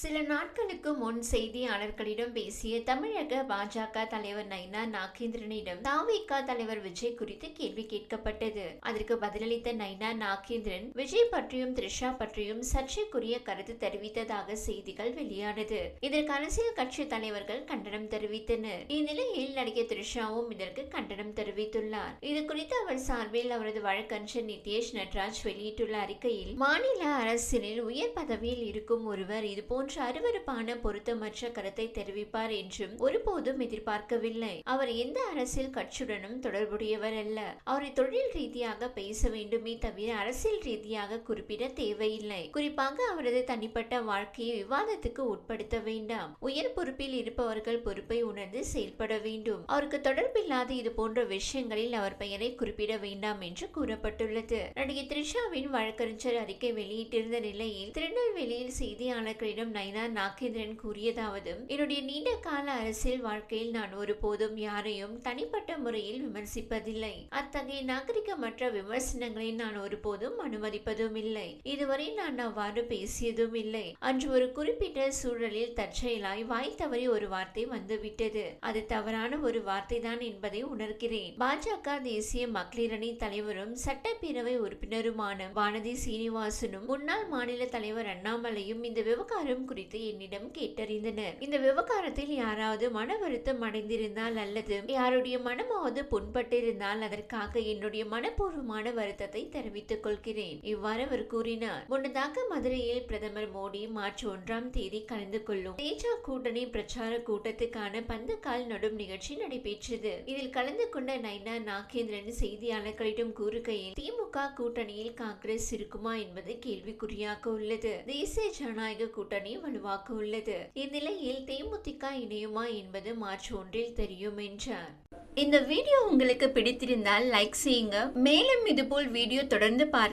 சில நாட்களுக்கு முன் செய்தியாளர்களிடம் பேசிய தமிழக பாஜக தலைவர் நைனா நாகேந்திரனிடம் தாவிக தலைவர் விஜய் குறித்து கேள்வி கேட்கப்பட்டது. அதற்கு பதிலளித்த நைனா நாகேந்திரன் விஜய் பற்றியும் த்ரிஷா பற்றியும் சர்ச்சைக்குரிய கருத்து தெரிவித்ததாக செய்திகள் வெளியானது. இதற்கு அரசியல் கட்சி தலைவர்கள் கண்டனம் தெரிவித்தனர். இந்நிலையில் நடிகை த்ரிஷாவும் இதற்கு கண்டனம் தெரிவித்துள்ளார். இது குறித்து அவர் சார்பில் அவரது வழக்கறிஞர் நித்யேஷ் நட்ராஜ் வெளியிட்டுள்ள அறிக்கையில் மாநில அரசியலில் உயர் பதவியில் இருக்கும் ஒருவர் போன்ற அருவருப்பான பொருத்தமற்ற கருத்தை தெரிவிப்பார் என்றும் ஒருபோதும் எதிர்பார்க்கவில்லை. அவர் எந்த அரசியல் கட்சியுடனும் தொடர்புடையவர் அல்ல. அவரை தொழில் ரீதியாக பேச வேண்டுமே தவிர அரசியல் ரீதியாக குறிப்பிட தேவையில்லை. குறிப்பாக அவரது தனிப்பட்ட வாழ்க்கையை விவாதத்துக்கு உட்படுத்த வேண்டாம். உயர் பொறுப்பில் இருப்பவர்கள் பொறுப்பை உணர்ந்து செயல்பட வேண்டும். அவருக்கு தொடர்பில்லாத இது போன்ற விஷயங்களில் அவர் பெயரை குறிப்பிட வேண்டாம் என்று கூறப்பட்டுள்ளது. நடிகை த்ரிஷாவின் வழக்கறிஞர் அறிக்கை வெளியிட்டிருந்த நிலையில் திருநெல்வேலியில் செய்தியாளர்களிடம் நைனா நாகேந்திரன் கூறியதாவது என்னுடைய நீண்ட கால அரசியல் வாழ்க்கையில் நான் ஒருபோதும் யாரையும் தனிப்பட்ட முறையில் விமர்சிப்பதில்லை. அத்தகைய நாகரிகமற்ற விமர்சனங்களை நான் ஒருபோதும் அனுமதிப்பதும் இல்லை இதுவரை நான் அவ்வாறு பேசியதும் இல்லை அன்று ஒரு குறிப்பிட்ட சூழலில் தற்செயலாய் வாய் தவறி ஒரு வார்த்தை வந்துவிட்டது. அது தவறான ஒரு வார்த்தை தான் என்பதை உணர்கிறேன். பாஜக தேசிய மக்களிரணி தலைவரும் சட்டப்பேரவை உறுப்பினருமான வானதி சீனிவாசனும் முன்னாள் மாநில தலைவர் அண்ணாமலையும் இந்த விவகாரம் குறித்து என்னிடம் கேட்டறிந்தனர். இந்த விவகாரத்தில் யாராவது மன வருத்தம் அடைந்திருந்தால் அல்லது யாருடைய மனமாவது புண்பட்டிருந்தால் அதற்காக என்னுடைய மனப்பூர்வமான வருத்தத்தை தெரிவித்துக் கொள்கிறேன் இவ்வாறு அவர் கூறினார். முன்னதாக மதுரையில் பிரதமர் மோடி மார்ச் ஒன்றாம் தேதி கலந்து கொள்ளும் தேஜா கூட்டணி பிரச்சார கூட்டத்துக்கான பந்தக்கால் நடும் நிகழ்ச்சி நடைபெற்றது. இதில் கலந்து கொண்ட நைனா நாகேந்திரன் செய்தியாளர்களிடம் கூறுகையில் திமுக கூட்டணியில் காங்கிரஸ் இருக்குமா என்பது கேள்விக்குறியாக உள்ளது. தேசிய ஜனநாயக கூட்டணி வலுவாக்க உள்ளது. இந்நிலையில் தேமுதிக இணையுமா என்பது மார்ச் ஒன்றில் தெரியும் என்றார் இந்த வீடியோ உங்களுக்கு பிடித்திருந்தால் லைக் செய்யுங்க. மேலும் இதுபோல் வீடியோ தொடர்ந்து பார்க்க